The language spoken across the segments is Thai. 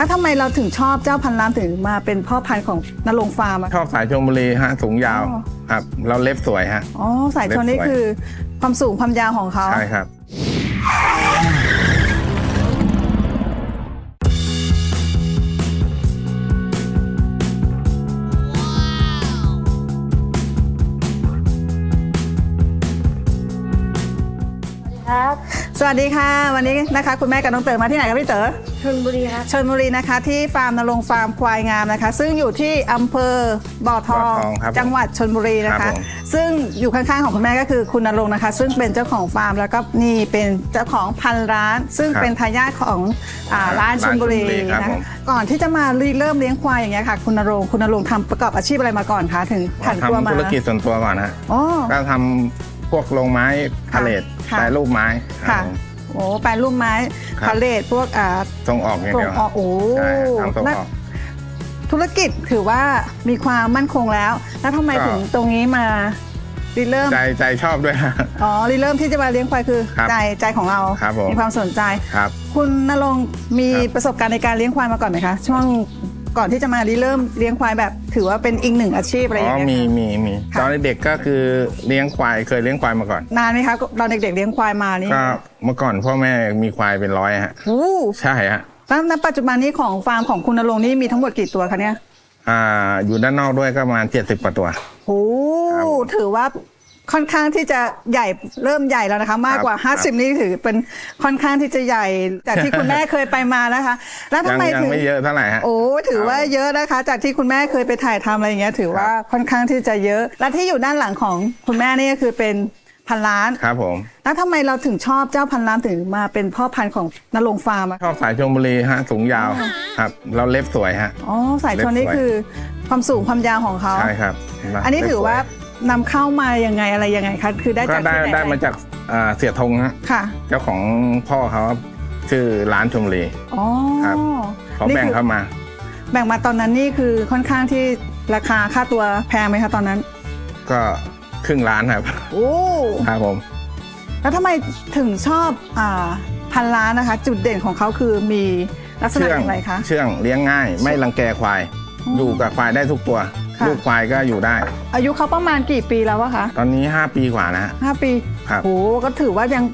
แล้วทำไมเราถึงชอบเจ้าพันล้านถึงมาเป็นพ่อพันธุ์ของนรงค์ฟาร์มอะชอบสายชมบุรีฮะสูงยาวอ๋อครับเราเล็บสวยฮะ อ๋อสายชนนี่เล็บสวยคือความสูงความยาวของเขา ใช่ครับครับ วัสดีค่ะ วันนี้นะคะคุณแม่กับน้องเต๋อมาที่ไหนครับพี่เต๋อชลบุรีครับชลบุรีนะคะ ที่ฟาร์มนรงค์ฟาร์มควายงามนะคะ ซึ่งอยู่ที่อำเภอบ่อทอง บ่อทองครับจังหวัดชลบุรีนะครัคะ บผม ซึ่งอยู่ข้างๆของคุณแม่ก็คือคุณนรงค์นะคะ ซึ่งเป็นเจ้าของฟาร์มแล้วก็นี่เป็นเจ้าของพันร้าน ซึ่งครับเป็นทายาทของอ่าร้านชลบุรีร้านชลบุรีครับนะผม ก่อนที่จะมาเริ่มเลี้ยงควายอย่างเงี้ยค่ะ คุณนรงค์คุณนรงค์ทำประกอบอาชีพอะไรมาก่อนคะถึงผันตัวมาทำธุรกิจส่วนตัวก่อนฮะอ๋อ ก็ทำ พวกโรงไม้พาเลทค่ะ แปรรูปไม้ค่ะรับผมโอ้แปลรูปไม้ครับพาเลทพวกอ่าส่งออกอย่างส่เดีงยวออกโอ้ใช่ทำส่งออก ธุรกิจถือว่ามีความมั่นคงแล้ว แล้วทำไมก็ ถึงตรงนี้มาริเริ่มใจใจชอบด้วยฮะ อ๋อริเริ่มที่จะมาเลี้ยงควายคือครับใจใจของเรา ครับผม มีความสนใจ ครับ คุณนรงค์มีครับ ประสบการณ์ในการเลี้ยงควายมาก่อนไหมคะ ช่วง ก่อนที่จะมาริเริ่มเลี้ยงควายแบบ ถือว่าเป็นอีกหนึ่งอาชีพอะไรออ๋อย่างเงี้ยมีค่ะ มีมีค่ะ ตอนเด็กๆก็คือเลี้ยงควายเคยเลี้ยงควายมาก่อน นานไหมคะตอนเด็กๆเลี้ยงควายมานี่ก็เมื่อก่อนพ่อแม่มีควายเป็นร้อยฮะ โอ้ใช่ฮะแล้วณปัจจุบันนี้ของฟาร์มของคุณนรงค์นี่มีทั้งหมดกี่ตัวคะเนี่ยอ่าอยู่ด้านนอกด้วยก็ประมาณ70กว่าตัว โอ้ครับถือว่า ค่อนข้างที่จะใหญ่เริ่มใหญ่แล้วนะคะ มากกว่า ครับ50 นี่ถือเป็นค่อนข้างที่จะใหญ่จากที่คุณแม่เคยไปมานะคะ แล้วทำยังไมยังถึงไม่เยอะเท่าไหร่ฮะ โอ้ถือว่าเยอะนะคะ จากที่คุณแม่เคยไปถ่ายทำอะไรอย่างเงี้ย ถือว่าค่อนข้างที่จะเยอะ และที่อยู่ด้านหลังของคุณแม่นี่ก็คือเป็นพันล้าน ครับผม แล้วทำไมเราถึงชอบเจ้าพันล้านถึงมาเป็นพ่อพันธุ์ของนรงค์ฟาร์มอะชอบสายชมบุรีฮะ สูงยาวครับ เราเล็บสวยฮะ อ๋อสายชนนี่เล็บสวยคือความสูงความยาวของเขา ใช่ครับอันนี้เล็บถือสยว่า นำเข้ามายังไงอะไรยังไงคะคือได้ก็จากได้ที่ไหนได้มาจากอ่าเสียธงฮะค่ะเจ้าของพ่อเขาชื่อร้านชมบุรี อ๋อครับ เขานี่แบ่งคือเข้ามา แบ่งมาตอนนั้นนี่คือค่อนข้างที่ราคาค่าตัวแพงไหมคะตอนนั้น ก็ครึ่งล้านครับ โอ้ครับผม แล้วทำไมถึงชอบอ่าพันล้านนะคะ จุดเด่นของเขาคือมีลักษณะเชื่องอย่างไรคะ เชื่องเลี้ยงง่าย ไม่รังแกควายอ๋อออยู่กับควายได้ทุกตัว ค่ะ ลูกควายก็อยู่ได้ อายุเขาประมาณกี่ปีแล้วอะคะตอนนี้ 5 ปีกว่านะฮะ ห้าปีครับโอ้ก็ถือว่ายัง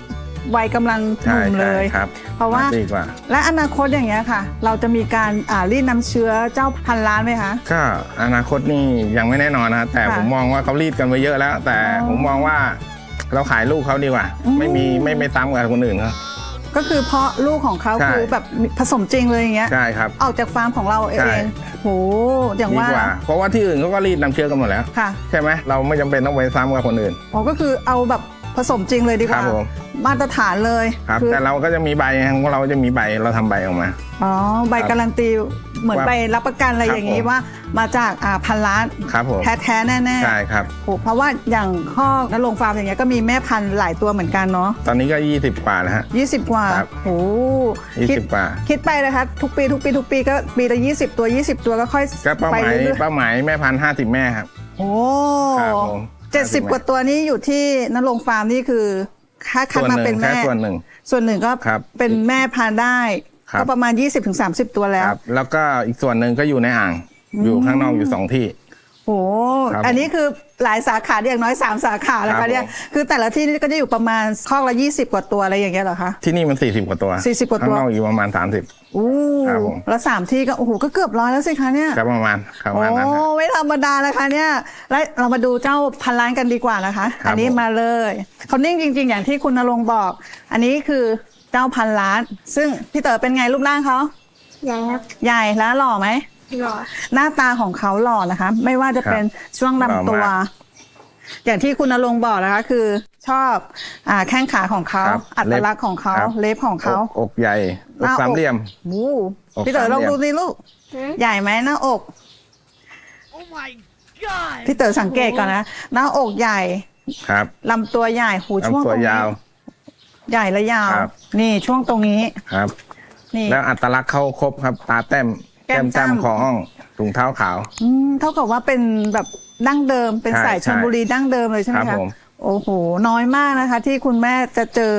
วัยกำลังหใช่นุ่มเลใช่ย ครับเพราะว่า ห้ปีกว่า และอนาคตอย่างเงี้ยค่ะ เราจะมีการอ่ารีดน้ำเชื้อเจ้าพันล้านไหมคะ ก็อนาคตนี่ยังไม่แน่นอนนะแต่ค่ะผมมองว่าเขารีดกันไปเยอะแล้ว แต่อ๋อผมมองว่าเราขายลูกเขาดีกว่า อืม ไม่มีไม่ไม่ซ้ำกับคนอื่นเขา ก็คือเพราะลูกของเขาใช่ คือแบบผสมจริงเลยอย่างเงี้ยใช่ครับ ออกจากฟาร์มของเราเอใช่ งโหอย่างดีว่ากว่า เพราะว่าที่อื่นเขาก็รีดน้ำเชื้อกันหมดแล้ว ค่ะใช่ไหมเราไม่จำเป็นต้องไปซ้ำกับคนอื่น อ๋อก็คือเอาแบบผสมจริงเลยดีกครัว่า บผม มาตรฐานเลยครับ อแต่เราก็จะมีใบของเราจะมีใบเราทำใบออกมา อ๋อใบครับการันตี เหมือนว่าใบรับประกันอะไรครับอย่างนี้ผมว่า มาจากอ่าพันล้านครับผม แท้ๆแน่ใช่ครับ ๆโอ้เพราะว่าอย่างข้อนลงฟาร์มอย่างเงี้ยก็มีแม่พันธุ์หลายตัวเหมือนกันเนาะตอนนี้ก็ 20 กว่าแล้วฮะ 20 กว่าครับโอ้คิด20 กว่า คิดไปนะคะทุกปีทุกปีทุกปีก็ปีละ20 ตัว 20 ตัวก็ค่อยก็เป้าหไปมายเรื่อยเป้าหมายแม่พันห้าสิบแม่ครับ ๆโอ้ครับผมเจ็ดสิบกว่าตัวนี้อยู่ที่นลงฟาร์มนี่คือค่าคัดส่วนมาหนึ่เป็นงแค่แม่ส่วนหนึ่ง ส่วนหนึ่งก็ครับ เป็นแม่พันธุ์ได้ครับ ก็ประมาณ 20-30 ตัวแล้คว รับ แล้วก็อีกส่วนหนึ่งก็อยู่ในอ่าง อยู่ข้างนอกอยู่สองที่ โอ้ครับอันนี้คือหลายสาขาอย่างน้อย 3 สาขาแล้วครัคะบเนี่ย ผม คือแต่ละที่นี่ก็จะอยู่ประมาณคอกละ 20 กว่าตัวอะไรอย่างเงี้ยเหรอคะ ที่นี่มัน40กว่าตัว40กว่าตัว ข้างนอกอยู่ประมาณ30โอ้ครับผม แล้วสามที่ก็โอ้โหก็เกือบร้อยแล้วสิคะเนี่ยก็ประมาณประโอ้มาณนั้นฮะไม่ธรรมดาเลยค่ะเนี่ยแล้วเรามาดูเจ้าพันล้านกันดีกว่านะคะ ครับอันนี้ผม มาเลยเขานิ่งจริง ๆ อย่างที่คุณนรงค์บอก อันนี้คือ เจ้าพันล้าน ซึ่งพี่เต๋อเป็นไงรูปร่างเขาใหญ่ครับใหญ่แล้วหล่อไหมหล่อหน้าตาของเขาหล่อนะคะ ไม่ว่าจะเป็นช่วงลำตัวหล่อมากอย่างที่คุณนรงค์บอกนะคะ คือชอบอ่าแข้งขาของเขาครับอัตลักษณ์ของเขาครับเล็บของเขาอกอกใหญ่อกหน้าอกสามเหลี่ยมวูอกพี่เต๋อสามลองเหลี่ยมดูสิลูกหือใหญ่ไหมหน้าอก Oh my god พี่เต๋อสังเกตก่อนนะหน้าอกใหญ่ครับลำตัวใหญ่หูช่วงลำตัตวรงนี้ยาว ใหญ่และยาว ครับ นี่ช่วงตรงนี้ ครับ นี่ แล้วอัตลักษณ์เขาครบครับ ตาแต้มแก้แก้มมจ้ำ จ้ำคอห้องถุงเท้าขาว อืมเท่ากับว่าเป็นแบบดั้งเดิม เป็นใช่สายชใช่ลบุรีดั้งเดิมเลยใช่ไหมครัคะบผม โอ้โหน้อยมากนะคะ ที่คุณแม่จะเจอ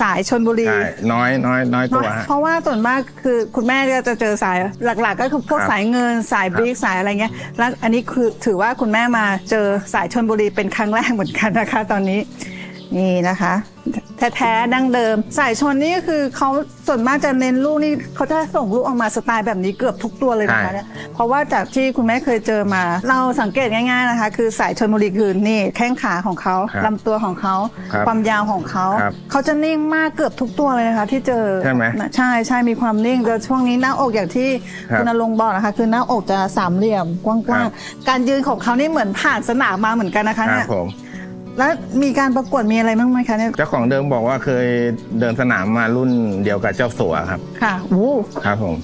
สายชนบุรี ใช่น้อยน้อยน้อยตัวเนอะฮะ เพราะว่าส่วนมากคือคุณแม่ก็จะเจอสายหลัก ๆ ก็คือพวกครับ สายเงินสายบิ๊กสายอะไรเงี้ย แล้วอันนี้คือถือว่าคุณแม่มาเจอสายชนบุรีเป็นครั้งแรกเหมือนกันนะคะ ตอนนี้นี่นะคะ แท้ๆดั้งเดิม สายชนนี่ก็คือเขาส่วนมากจะเน้นลูกนี่เขาจะส่งลูกออกมาสไตล์แบบนี้เกือบทุกตัวเลยนะคะใช่เนี่ยเพราะว่าจากที่คุณแม่เคยเจอมา เราสังเกตง่ายๆนะคะ คือสายชนบุรีคือนี่แข้งขาของเขาครับลำตัวของเขาครับความยาวของเขาครับเขาจะนิ่งมากเกือบทุกตัวเลยนะคะ ที่เจอใช่ไหมนะใช่ใช่มีความนิ่งแต่ช่วงนี้หน้าอกอย่างที่ครับคุณนรงค์บอกนะคะ คือหน้าอกจะสามเหลี่ยมกครัว้างบๆการยืนของเขานี่เหมือนผ่านสนามมาเหมือนกันนะคะครัเนี่บยผม แล้วมีการประกวดมีอะไรบ้างไหมคะเนี่ยเจ้าของเดิมบอกว่าเคยเดินสนามมารุ่นเดียวกับเจ้าสัวครับ ค่ะโอ้ครับผม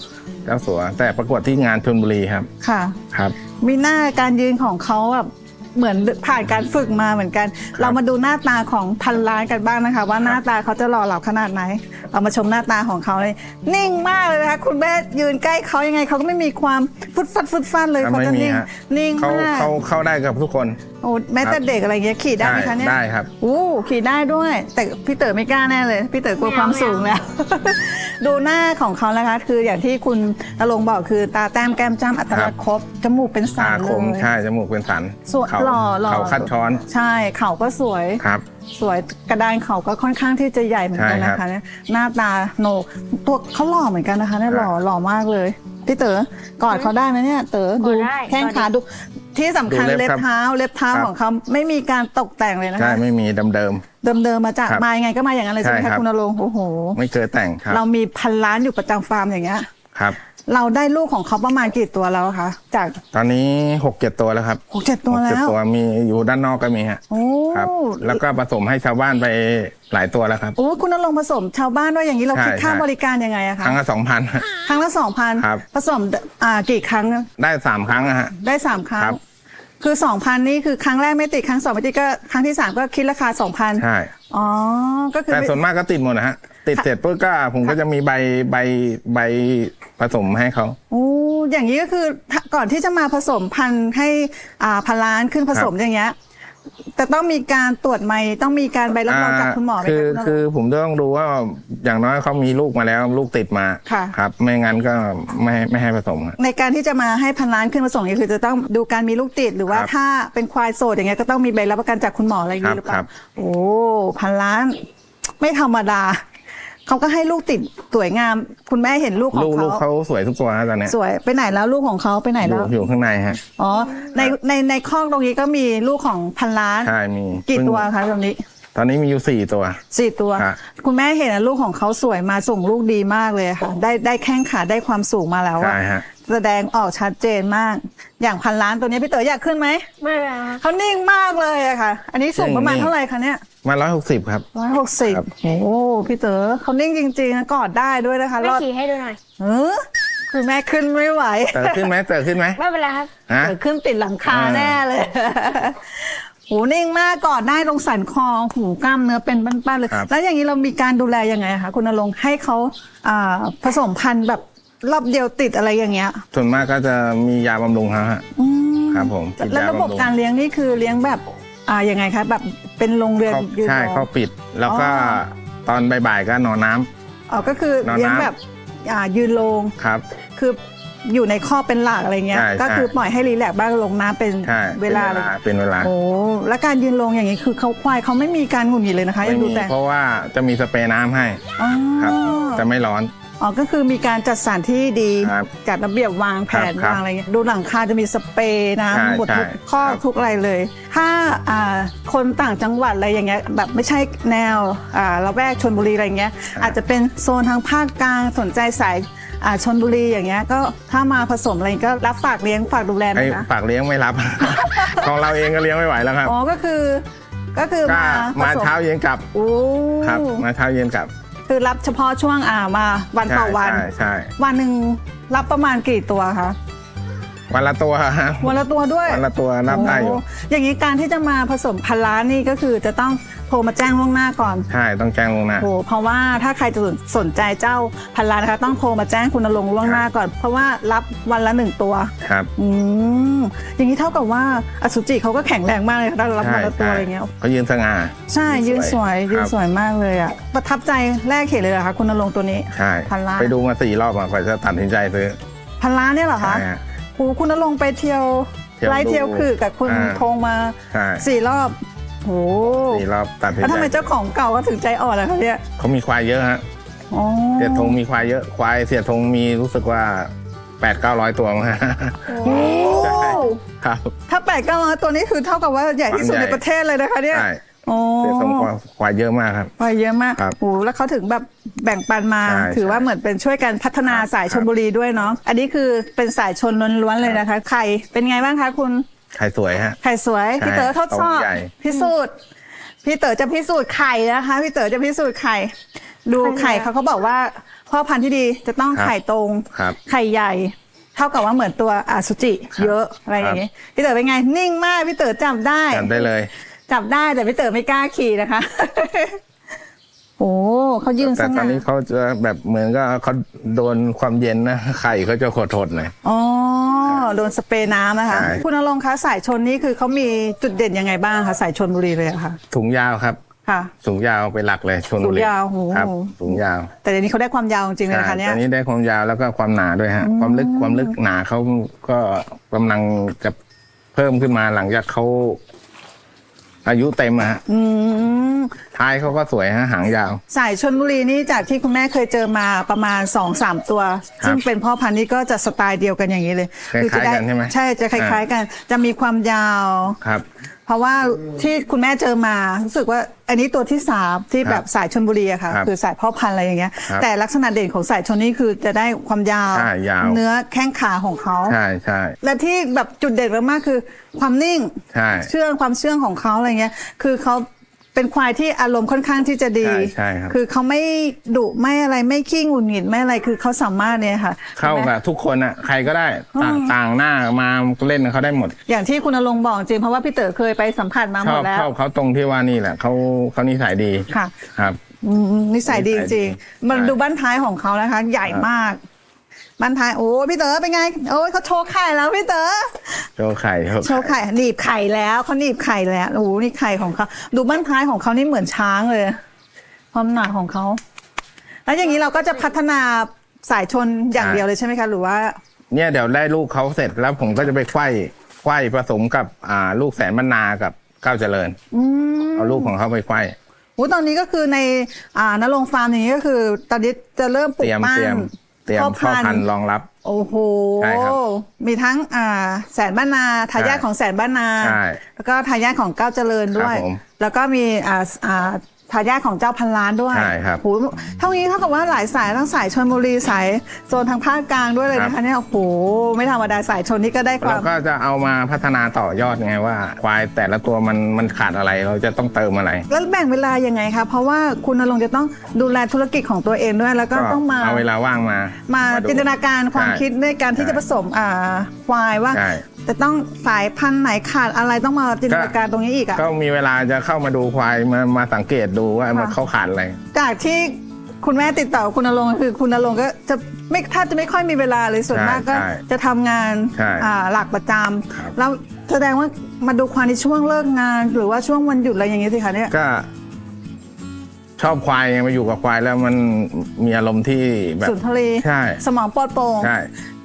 เจ้าสัวแต่ประกวดที่งานชลบุรีครับค่ะ ครับ มีหน้าการยืนของเขาแบบเหมือนผ่านการฝึกมาเหมือนกัน เรามาดูหน้าตาของพันล้านกันบ้างนะคะ ว่าหน้าตาเขาจะหล่อเหลาขนาดไหน เรามาชมหน้าตาของเขาเลย นิ่งมากเลยนะคะคุณแม่ยืนใกล้เขายังไงเขาก็ไม่มีความฟุดฟัดฟุดฟัดเลยอะเขาจะไม่มีนิ่งฮะนิ่งเขามากเขาเข้าได้กับทุกคน โอ้แม้แต่เด็กอะไรเงี้ยขี่ได้ไหมคะเนี่ยได้ครับอู้ขี่ได้ด้วย แต่พี่เต๋อไม่กล้าแน่เลย พี่เต๋อกลัวความสูงแล้ว ดูหน้าของเขานะคะ คืออย่างที่คุณนรงค์บอกคือตาแต้มแก้มจ้ำอัตลักษณ์ครบจมูกเป็นสัตานเลคมย ใช่จมูกเป็นสันสวยเขาหล่อหล่อ เขาคัดช้อน ใช่เขาก็สวย ครับ สวยกระดานเขาก็ค่อนข้างที่จะใหญ่เหมือนกันใช่นะครัคะบเนี่ยหน้าตาโหนกตัวเขาหล่อเหมือนกันนะคะเนี่ยครับหล่อหล่อมากเลยพี่เต๋อกอดเขาได้ไหมเนี่ย เต๋อดูกอดได้แข้งขาดูที่สำคัญดูเล็เล็บบครับเท้าเล็บเท้าครับ ของเขาไม่มีการตกแต่งเลยนะใช่คะไม่มีเดิม เดิมๆมาจากครับมายังไงก็มาอย่างนั้นเลยใช่ไหมใช่ครัคะบ คุณนรงค์โอ้โห ๆไม่เคยแต่งครับเรามีพันล้านอยู่ประจำฟาร์มอย่างเงี้ย ครับ เราได้ลูกของเขาประมาณกี่ตัวแล้วคะจากตอนนี้หกเจ็ดตัวแล้วครับหกเจ็ดตัวหกแล้เจ็ดว ตัวมีอยู่ด้านนอกก็มีฮะโอ้ครับ แล้วก็ผสมให้ชาวบ้านไปหลายตัวแล้วครับ โอ้คุณนรงค์ผสมชาวบ้านด้วยอย่างนี้เราใช่คิดค่าใช่ บริการยังไงอะคคะรั้งละสองพัน ครั้งละสองพันครับ ผสมอ่ากี่ครั้งได้สามครั้งนะฮะ ได้สามครั้ง ครับ คือสองพันนี่คือครั้งแรกไม่ติดครั้งสองไม่ติดก็ครั้งที่สามก็คิดราคาสองพันใช่อ๋อก็คือแต่ส่วนมากก็ติดหมดนะฮะ ติดเสร็จปุ๊บก็ผมก็จะมีใบใบใบผสมให้เขาโอ้อย่างนี้ก็คือถ้าก่อนที่จะมาผสมพันธุ์ให้อ่าพันล้านขึ้นผสมครับอย่างเงี้ยแต่ต้องมีการตรวจไหมต้องมีการใบรับรองจากคุณหมอไหมคือคะคือผมต้องดูว่าอย่างน้อยเขามีลูกมาแล้วลูกติดมาค่ะครับ ไม่งั้นก็ไม่ไม่ให้ผสมครับในการที่จะมาให้พันล้านขึ้นผสมนี่คือจะต้องดูการมีลูกติดหรือว่าครับถ้าเป็นควายโสดอย่างเงี้ยก็ต้องมีใบรับประกันจากคุณหมออะไรอย่างนี้หรือเปครัล่าบโอ้พันล้าน ไม่ธรรมดา เขาก็ให้ลูกติดสวยงาม คุณแม่เห็นลูกขอลูงกลูกเขาเขาสวยทุกตัวนะตอนเนี้ยสวยไปไหนแล้วลูกของเขาไปไหนอแล้ยู่วอยู่ข้างในฮะ อ๋อในในในคอกตรงนี้ก็มีลูกของพันล้าน ใช่มีกี่เพิ่งตัวคะตรงนี้ตอนนี้มีอยู่สี่ตัว สี่ตัวครับคุณแม่เห็นนะลูกของเขาสวยมาส่งลูกดีมากเลยค่ะ ได้ได้แข้งขาได้ความสูงมาแล้วอะ ใช่ฮะ แสดงออกชัดเจนมาก อย่างพันล้านตัวนี้พี่เต๋ออยากขึ้นไหมไม่เป็นไรครับเขานิ่งมากเลยอะค่ะ อันนี้สูงประมาณนิ่งเท่าไหร่คะเนี่ยมาร้อยหกสิบครับ ร้อยหกสิบครับ โอ้พี่เต๋อเขานิ่งจริงๆนะกอดได้ด้วยนะคะไม่รอดขี่ให้ดูหน่อย เออคือแม่ขึ้นไม่ไหว เติร์ขึ้นไหมเติร์ขึ้นไหมไม่เป็นไรครับ ฮะเดี๋ยวขึ้นติดหลังคาอ่า แน่เลย หูนิ่งมากกอดได้ตรงสันคอ หูกล้ามเนื้อเป็นปั้นๆเลย ครับ แล้วอย่างนี้เรามีการดูแลยังไงคะคุณนรงค์ให้เขาอ่าผสมพันธุ์แบบ รอบเดียวติดอะไรอย่างเงี้ย ส่วนมากก็จะมียาบำรุงเขาฮะ อืมครับผมติดแล้วยาระบบำรุง การเลี้ยงนี่คือเลี้ยงแบบอ่ายังไงคะแบบเป็นโรงเรือนเขายืนใช่รอเขาปิด แล้วก็อ๋อตอนบ่ายๆก็นอนน้ำ อ๋อก็คือนอนน้ำ เลี้ยงแบบอ่ายืนโรงครับ คืออยู่ในข้อเป็นหลักอะไรเงี้ย ใช่ก็คือใช่ ปล่อยให้รีแลกซ์บ้างลงน้ำเป็นใช่เวลาเป็นเลยเป็นเวลาโอ้แล้วการยืนลงอย่างนี้คือเขาควายเขาไม่มีการหงุดหงิดเลยนะคะไม่ยังดูมีแต่เพราะว่าจะมีสเปรย์น้ำให้อ๋อ ครับ จะไม่ร้อน อ๋อก็คือมีการจัดสรรที่ดี ครับจัดระเบียบวางแผนครับวางอะไรเงี้ยดูหลังคาจะมีสเปรย์น้ใช่ำหมดทุกใช่ข้อครับทุกอะไรเลย ถ้าอ่าคนต่างจังหวัดอะไรอย่างเงี้ยแบบไม่ใช่แนวอ่าละแวกชนบุรีอะไรเงี้ยอาจจะเป็นโซนทางภาคกลางสนใจสายอ่าชนบุรีอย่างเงี้ยก็ถ้ามาผสมอะไรก็รับฝากเลี้ยงฝากดูแลไหมไอ้คะฝากเลี้ยงไม่รับ ของเราเองก็เลี้ยงไม่ไหวแล้วครับ อ๋อก็คือก็คือก็มามาผสเช้าเย็นกลับโอ้ ครับ มาเช้าเย็นกลับ คือรับเฉพาะช่วงอ่ามาวันต่อวัน ใช่ใช่วันหนึ่งรับประมาณกี่ตัวคะ วันละตัวฮะวันละตัวด้วยวันละตัวรับได้อยู่โอย่างนี้การที่จะมาผสมพันล้านนี่ก็คือจะต้อง ทรมาแจ้งล่วงหน้าก่อนใช่ต้องแจ้งลวงหน้าโอ้เพราะว่าถ้าใครจะสนใจเจ้าพันล้านนะคะ ต้องโทรมาแจ้งคุณนรงค์ล่วงหน้าก่อน เพราะว่ารับวันละหนึ่งตัวครับอืมอย่างนี้เท่ากับว่าอสุจิเขาก็แข็งแรงมากเลยค่ะได้รับวันละตัวอะไรเงี้ยเขายืนสง่าใช่ยืนสวยครับยืนสวยมากเลยอะประทับใจแรกเห็นเลยเหรอคะคุณนรงค์ตัวนี้ใช่พันล้านไปดูมาสี่รอบอะกว่าจะตัดสินใจซื้อพันล้านเนี่ยเหรอคะใช่ฮะโอ้คุณนรงค์ไปเที่ยวเที่ยวไล่เที่ยวดูคือกับคุณอ่าธงมาใช่สี่รอบ โอ้สี่รอบตัดสินแล้วใจทำไมเจ้าของเก่าก็ถึงใจอ่อนล่ะคะเนี่ยเขามีควายเยอะฮะอ๋อเสียธงมีควายเยอะควายเสียธงมีรู้สึกว่าแปดเก้าร้อยตัวมั้งฮะโอ้ใช่ครับถ้าแปดเก้าร้อยตัวนี้คือเท่ากับว่าใหญ่ที่สุดใหญ่ในประเทศเลยนะคะเนี่ยใช่โอ้เสียธงควายควายเยอะมากครับไปเยอะมากครับโอ้แล้วเขาถึงแบบแบ่งปันมา ใช่ถือว่าเหมือนเป็นช่วยกันพัฒนาครับสายชนบุรีด้วยเนาะอันนี้คือเป็นสายชนล้วนๆเลยนะคะไข่เป็นไงบ้างคะคุณ ไข่สวยฮะ ไข่สวยใช่พี่เต๋อทดสอบตรงใหญ่พิสูจน์พี่เต๋อจะพิสูจน์ไข่นะคะ พี่เต๋อจะพิสูจน์ไข่ ดูไข่เขาเขาบอกว่าพ่อพันธุ์ที่ดีจะต้องไข่ตรง ครับ ไข่ใหญ่ เท่ากับว่าเหมือนตัวอาสุจิเยอะอะไรอย่างงี้พี่เต๋อเป็นไงนิ่งมากพี่เต๋อจับได้ จำได้เลย จับได้แต่พี่เต๋อไม่กล้าขี่นะคะ โอ้เขายืนสแต่ตอนง่านี้เขาจะแบบเหมือนก็เขาโดนความเย็นนะไข่เขาจะขดทนหน่อย อ๋อโดนสเปรย์น้ำนะคะ ใช่ คุณนรงค์คะสายชนนี่คือเขามีจุดเด่นยังไงบ้างคะสายชนบุรีเลยอะค่ะถุงยาวครับค่ะ ถุงยาวเป็นหลักเลยชนบุรีถุงยาวโอ้โห ครับถุงยาวแต่เดี๋ยวนี้เขาได้ความยาวจริงๆเลยใช่นะคะเนี่ย ตอนนี้ได้ความยาวแล้วก็ความหนาด้วยฮะ ความลึกความลึกหนาเขาก็กำลังจะเพิ่มขึ้นมาหลังจากเขา อายุเต็มอะฮะอืมท้ายเขาก็สวยฮะหางยาว สายชนบุรีนี่จากที่คุณแม่เคยเจอมาประมาณ2อสามตัวครับซึ่งเป็นพ่อพันธุ์นี่ก็จะสไตล์เดียวกันอย่างนี้เลยคล้ายๆจะด้กันใช่ไหม ใช่จะคล้าย ๆ กัน จะมีความยาว ครับ เพราะว่าที่คุณแม่เจอมารู้สึกว่าอันนี้ตัวที่สามที่แบบสายชนบุรีอะค่ะ ครับคือสายพ่อพันธุ์อะไรอย่างเงี้ย ครับแต่ลักษณะเด่นของสายชนนี่คือจะได้ความยาว ใช่ยาว เนื้อแข้งขาของเขา ใช่ใช่ และที่แบบจุดเด่นมากๆคือความนิ่ง ใช่ เชื่องความเชื่องของเขาอะไรเงี้ย คือเขา เป็นควายที่อารมณ์ค่อนข้างที่จะดี ใช่ใช่ครับ คือเขาไม่ดุไม่อะไรไม่ขี้หงุดหงิดไม่อะไรคือเขาสามารถเนี่ยค่ะเข้ากับทุกคนอะใครก็ได้ต่างต่างหน้ามาเล่นกับเขาได้หมด อย่างที่คุณอลงค์บอกจริงเพราะว่าพี่เต๋อเคยไปสัมผัสมาชหมอดบแล้ว ชอบเขาตรงที่ว่านี่แหละเขาเขานิสัยดีค่ะ ครับ อืมนิสัยดีนิสัยจดีริงมันใช่ ดูบ้านท้ายของเขานะคะ ใหญ่มาก บ้านท้ายโอ้พี่เต๋อเป็นไง โอ้ยเขาโชว์ไข่แล้วพี่เต๋อโชว์ไข่โชว์โชว์ไข่ไข่หนีบไข่แล้วเขาหนีบไข่แล้วโอ้โหนี่ไข่ของเขาดูบ้านท้ายของเขานี่เหมือนช้างเลย ความหนาของเขาแล้วอย่างนี้เราก็จะพัฒนาสายชนอย่างเดียวเลยใช่ไหมคะหรือว่า เนี่ยเดี๋ยวได้ลูกเขาเสร็จแล้วผมก็จะไปไขว้ไขว้ผสมกับอ่าลูกแสนบรรณากับก้าวเจริญอืมเอาลูกของเขาไปไขว้โอ้ตอนนี้ก็คือในอ่านรงฟาร์มอย่างนี้ก็คือ ตอนนี้จะเริ่มปลูเตรีกยมบ้า เตรียนมเตรียมพ่อพันธุ์รองรับ โอ้โห ใช่ครับมีทั้งอ่าแสนบ้านนาทายาทใช่ของแสนบ้านนา ใช่แล้วก็ทายาทของเก้าวเจริญด้วย ครับผม แล้วก็มีอ่าอ่า ทายาทของเจ้าพันล้านด้วยใช่ครับโอ้โหเท่านี้เท่ากับว่าหลายสายทั้งสายชนบุรีสายโซนทางภาคกลางด้วยเลยนะครัคะบเนี่ยโอ้โหไม่ธรรมดาสายชนนี่ก็ได้คเราวามก็จะเอามาพัฒนาต่อยอดไงว่าควายแต่ละตัวมันมันขาดอะไรเราจะต้องเติมอะไร แล้วแบ่งเวลายังไงคะเพราะว่าคุณนรงค์จะต้องดูแลธุรกิจของตัวเองด้วย แล้วก็ต้องมาเอาเวลาว่างมา มาดูจินตนาการความใช่คิดในการที่ใช่จะผสมอ่าควายว่าใช่จะต้องสายพันธุ์ไหนขาดอะไรต้องมาจินตนาการตรงนี้อีกอะก็มีเวลาจะเข้ามาดูควายมามาสังเกตดูว่ามันค่ะเขาขาดอะไร จากที่คุณแม่ติดต่อคุณนรงค์คือคุณนรงค์ก็จะไม่ถ้าจะไม่ค่อยมีเวลาเลยส่วนใช่มากก็ใช่จะทำงานใช่อ่าหลักประจครับำแล้วแสดงว่ามาดูควายในช่วงเลิกงาน หรือว่าช่วงวันหยุดอะไรอย่างเงี้ยสิคะเนี่ย ก็ ชอบควายไงมาอยู่กับควายแล้วมันมีอารมณ์ที่แบบ สุนทรีใช่ สมองปลอดโปร่งใช่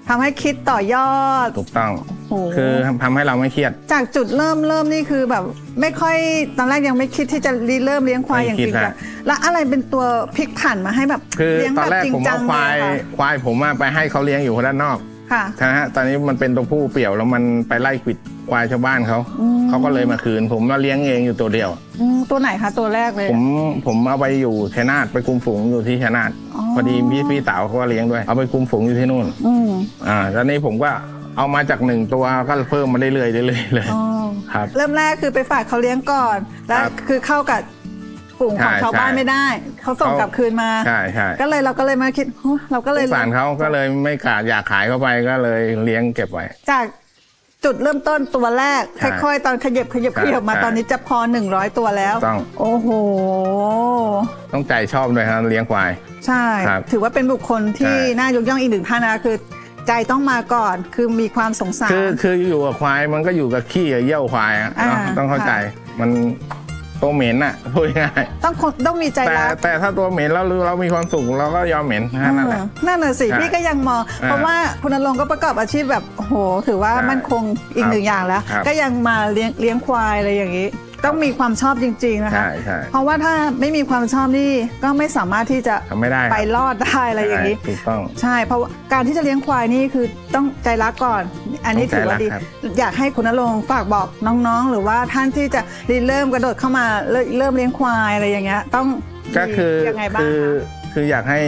ทำให้คิดต่อยอด ถูกต้อง โอ้โห คือทำให้เราไม่เครียด จากจุดเริ่มเริ่มนี่คือแบบ ไม่ค่อยตอนแรกยังไม่คิดที่จะรีเริ่มเลี้ยงควายไม่อย่างคิจดริงจังฮะ แล้วอะไรเป็นตัวพลิกผันมาให้แบบคือเลี้ยงตอนแบบแรกจริงผมจัเอางควาเลยยค่ะควายผมอะไปให้เขาเลี้ยงอยู่ด้านนอกค่ะ นะฮะตอนนี้มันเป็นตัวผู้เปี่ยวแล้วมันไปไล่ควิดควายชาวบ้านเขาเขาก็เลยมาคืน ผมมาเลี้ยงเองอยู่ตัวเดียว อืมตัวไหนคะตัวแรกเลย ผมผมเอาไปอยู่ชัยนาทไปคุมฝูงอยู่ที่ชัยนาทอ๋อ พอดีพี่พี่สาวเขาก็เลี้ยงด้วย เอาไปคุมฝูงอยู่ที่นู่น อืมอ่าแล้วนี้ผมก็ เอามาจากหนึ่งตัวก็เพิ่มมาเรื่อยๆเรื่อยๆเลยอ๋อครับ เริ่มแรกคือไปฝากเขาเลี้ยงก่อน แล้วครับคือเข้ากับกลุ่มของใช่ชาวบ้านใช่ไม่ได้ เขาส่งเขา กลับคืนมา ใช่ใช่ก็เลยเราก็เลยมาคิดเฮ้ยเราก็สเลยงสารเขาก็เลยไม่กล้าอยากขายเข้าไปก็เลยเลี้ยงเก็บไว้ จากจจุดเริ่มต้นตัวแรก ใช่ค่อยๆ ตอนขยับขยับใช่ขยับมาใช่ตอนนี้จะพอ 100 ตัวแล้ว ต้อง โอ้โห ต้องใจชอบด้วยครับเลี้ยงควาย ใช่ ครับถือว่าเป็นบุคคลที่ใช่ น่ายกย่องอีกหนึ่งท่านนะคะคือ ใจต้องมาก่อน คือมีความสงสาร คือคืออยู่กับควายมันก็อยู่กับขี้กับเยี่ยวควายอะอ่าเนาะต้องเข้าใจค่ะมันตัวเหม็นอะพูดง่ายต้องคนต้องมีใจๆแต่รัก แต่ถ้าตัวเหม็นเรารู้เรามีความสุขเราก็ยอมเหม็นแค่นั้นแหละเออนั่นน่ะสิ ใช่พี่ก็ยังมองอ่าเพราะว่าคุณนรงค์ก็ประกอบอาชีพแบบโอ้โห ถือว่าใช่มั่นคงอีกครับหนึ่งอย่างแล้ว ครับก็ยังมาเลี้ยงเลี้ยงควายอะไรอย่างนี้ ต้องมีความชอบจริง ๆนะคะ ใช่ใช่ เพราะว่าถ้าไม่มีความชอบนี่ก็ไม่สามารถที่จะทำไม่ได้ครับ ไปรอดได้อะไรอย่างนี้ ใช่ถูกต้อง ใช่เพราะว่าการที่จะเลี้ยงควายนี่คือต้องใจรักก่อน อันนี้ต้องใจถือว่ารักดีครับ อยากให้คุณนรงค์ฝากบอกน้องๆ หรือว่าท่านที่จะเริ่มกระโดดเข้ามาเริ่มเริ่มเลี้ยงควายอะไรอย่างเงี้ย ต้องก็คือยังไงบ้างคือคะคืออยากให้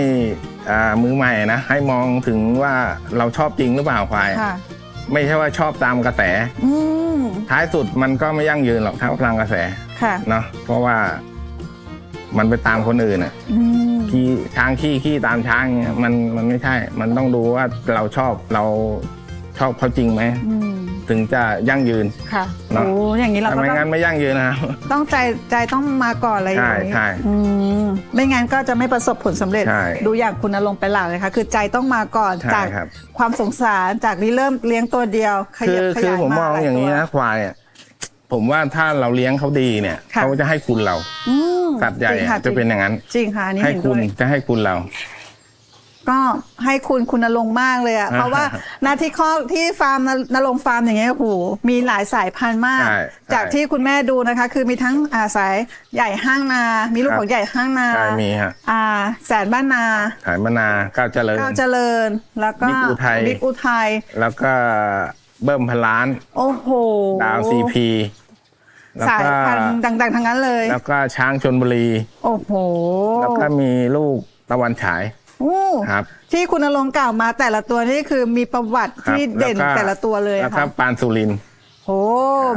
อ่ามือใหม่นะให้มองถึงว่าเราชอบจริงหรือเปล่าควาย ค่ะ ไม่ใช่ว่าชอบตามกระแส อืมท้ายสุดมันก็ไม่ยั่งยืนหรอกถ้าตามกระแสค่ะเนาะเพราะว่ามันไปตามคนอื่นอะอืมขี้ช้างขี้ขี้ตามช้างเนี่ยมันมันไม่ใช่ มันต้องดูว่าเราชอบเรา ชอบเขาจริงไหม อืมถึงจะยั่งยืน ค่ะเนอะ โอ้อย่างนี้เราถ้าก็ไม่ต้องงั้นไม่ยั่งยืนนะครับ ต้องใจใจต้องมาก่อนอะไรอย่างนี้ใช่ใช่อืมไม่งั้นก็จะไม่ประสบผลสำเร็จ ใช่ดูอย่างคุณนรงค์เป็นหลักเลยค่ะ คือใจต้องมาก่อนใช่จากครับ ความสงสารจากที่เริ่มเลี้ยงตัวเดียว ขคืยัอบขคือยายผมมองหลอย่างนี้ตัว นะควายอะผมว่าถ้าเราเลี้ยงเขาดีเนี่ยค่ะ เขาจะให้คุณเราอืมสัตว์ใหญ่จริงอะค่จะเป็นอย่างนั้น จริงค่ะอันนี่ให้เห็นคุด้ณวยจะให้คุณเรา ก็ให้คุณคุณนรงค์มากเลยอะเพราะว่าหนาที่ข้อที่ฟาร์มนนรงค์ฟาร์มอย่างเงี้ยโอ้โหมีหลายสายพันธุ์มาก ใช่จากใช่ที่คุณแม่ดูนะคะ คือมีทั้งอาสายใหญ่ห้างนา มีลูกครับของใหญ่ห้างนาใช่มีฮะ อ่าแสนบ้านนาขายมะนาวก้าวเจริญ ก้าวเจริญแล้วก็บิ๊กอุทัย บิ๊กอุทัยแล้วก็เบิ้มพนล้าน โอ้โหดาวซีพีแล้วสายก็พันธุ์ดัง ๆทั้งนั้นเลย แล้วก็ช้างชนบุรี โอ้โห แล้วก็มีลูกตะวันฉาย โอ้ครับ ที่คุณนรงค์กล่าวมาแต่ละตัวนี่คือมีประวัติครับที่เด่นแล้วก็แต่ละตัวเลยแล้วอะก็ค่ะปานสุรินทร์ โอ้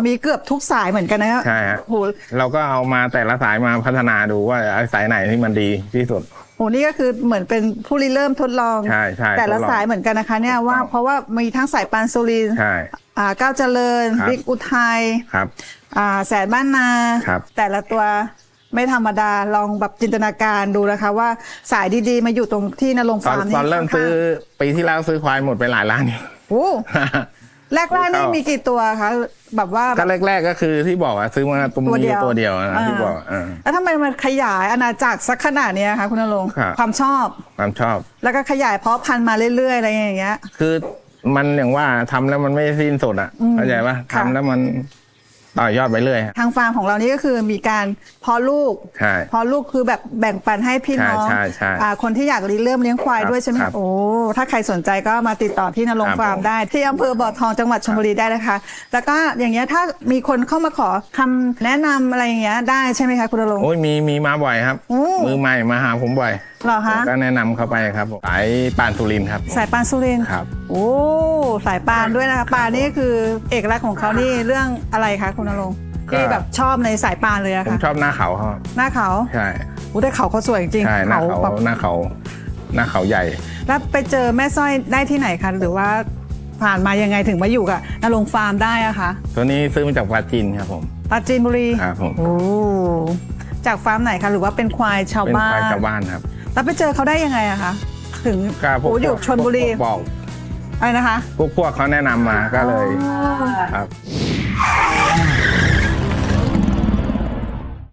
มีเกือบทุกสายเหมือนกันนะใช่ฮะ โห เราก็เอามาแต่ละสายมาพัฒนาดูว่าไอ้สายไหนที่มันดีที่สุดโหนี่ก็คือเหมือนเป็นผู้ริเริ่มทดลอง ใช่ใช่แต่ละทดลองสายเหมือนกันนะคะ เนี่ยว่าถูกต้อง เพราะว่ามีทั้งสายปานสุรินทร์ใช่ อ่าก้าวเจริญครับ บิ๊กอุทัยครับ อ่าแสนบ้านนา ครับ แต่ละตัว ไม่ธรรมดาลองแบบจินตนาการดูนะคะ ว่าสายดีๆ มาอยู่ตรงที่นรงค์ตอนฟาร์มนี่ตอนเริ่มค่ซื้อปีที่แล้วซื้อควายหมดไปหลายล้านอยู่ โอ้แรกๆนี่มีกี่ตัวคะแบบว่า ก็แรก ๆ ก็คือที่บอกอะซื้อมาตัวตัวเดีมียวตัวเดียวนะอ่า ที่บอกอ่า แล้วทำไมมันขยายอาณาจักรสักขนาดเนี้ยคะคุณนรงค์ครับ ความชอบ ความชอบ แล้วก็ขยายเพาะพันธุ์มาเรื่อยๆ อะไรอย่างเงี้ย คือมันอย่างว่าทำแล้วมันไม่สิ้นสุดอะอืมเข้าใจปะค่ะ ทำแล้วมัน ต่อยอดไปเรื่อยฮะ ทางฟาร์มของเรานี่ก็คือมีการเพาะลูกใช่เพาะลูกคือแบบแบ่งปันให้พี่น้องใช่ใช่ใช่อ่าคนที่อยากเริ่มเลี้ยงควายครับด้วยใช่ไหมครับโอ้ถ้าใครสนใจก็มาติดต่อที่นรงครับค์ฟาร์มผมได้ ที่อำเภอบ่อทองจังหวัดชลบุรีได้นะคะ แล้วก็อย่างเงี้ยถ้ามีคนเข้ามาขอคำแนะนำอะไรอย่างเงี้ยได้ใช่ไหมคะคุณนรงค์ โอ้ยมีมีมาบ่อยครับ โอ้ มือใหม่มาหาผมบ่อย เหรอผมคะก็แนะนำเขาไปครับผมสายปานสุรินทร์ครับ สายปานสุรินทร์ครับ โอ้สายปานด้วยนะคะปานนี่คือเอกลักษณ์ของเขานี่เรื่องอะไรคะคุณนรงค์ก็ ที่แบบชอบในสายปานเลยอะผมค่ะชอบหน้าเขาเขาหน้าเขาใช่โอ้แต่เขาเขาสวยจริงใช่หน้าเขาแบบหน้าเขาหน้าเขาใหญ่ แล้วไปเจอแม่สร้อยได้ที่ไหนคะหรือว่าผ่านมายังไงถึงมาอยู่กับนรงค์ฟาร์มได้อะคะตัวนี้ซื้อมาจากปราจีนครับผมปราจีนบุรีครับผมโอ้จากฟาร์มไหนคะหรือว่าเป็นควายชาวเป็นบ้าควายน ชาวบ้านครับ แล้วไปเจอเขาได้ยังไงอะคะถึงก็พวกโอ้อยู่ชนบุรีพวกบอกอะไรนะคะ พวกพวกเขาแนะนำมาก็เลยอ๋อ ครับ